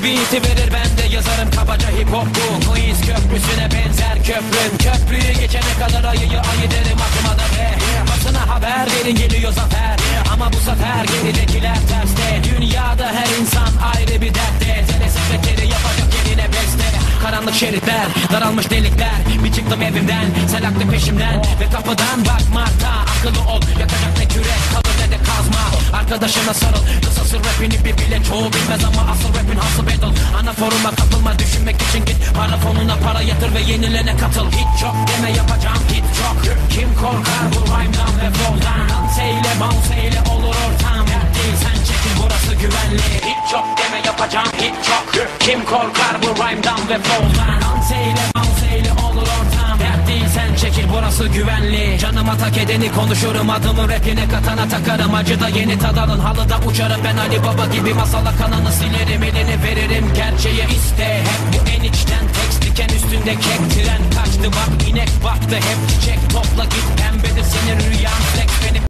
Tespiti verir ben de yazarım kabaca hip hop bu. Queens köprüsüne benzer köprüm. Köprüyü geçene kadar ayıyı ayı derim aklıma da be Basına haber verin geliyor zafer. Ama bu sefer geridekiler terste. Dünyada her insan ayrı bir dertte. Tele sekreteri yapacak yerine beste. Karanlık şeritler, daralmış delikler. Bir çıktım evimden, selaktı peşimden. Ve kapıdan bak Marta Akıllı ol, yakacak ne kürek Kalır ne de kazma. Arkadaşına sarıl, kısa sür rapini bir bile Çoğu bilmez ama asıl rapin hasıl foruma katılma, düşünmek için git. Para fonuna para yatır ve yenilene katıl. Hit çok deme yapacağım hit çok Kim korkar bu rhyme'dan ve flow'dan Dans eyle, bounce eyle olur ortam Dert değil sen çekil burası güvenli. Hit çok deme yapacağım hit çok Kim korkar bu rhyme'dan ve flow'dan Dans eyle, bounce eyle olur ortam Dert değil sen çekil burası güvenli. Canıma tak edeni konuşurum adımı rapine katana takarım. Acıda yeni tadalın halıda uçarım. Ben Ali Baba gibi masala kanını silerim Elini veririm üstünde kek Tren kaçtı. Bak inek baktı hep çiçek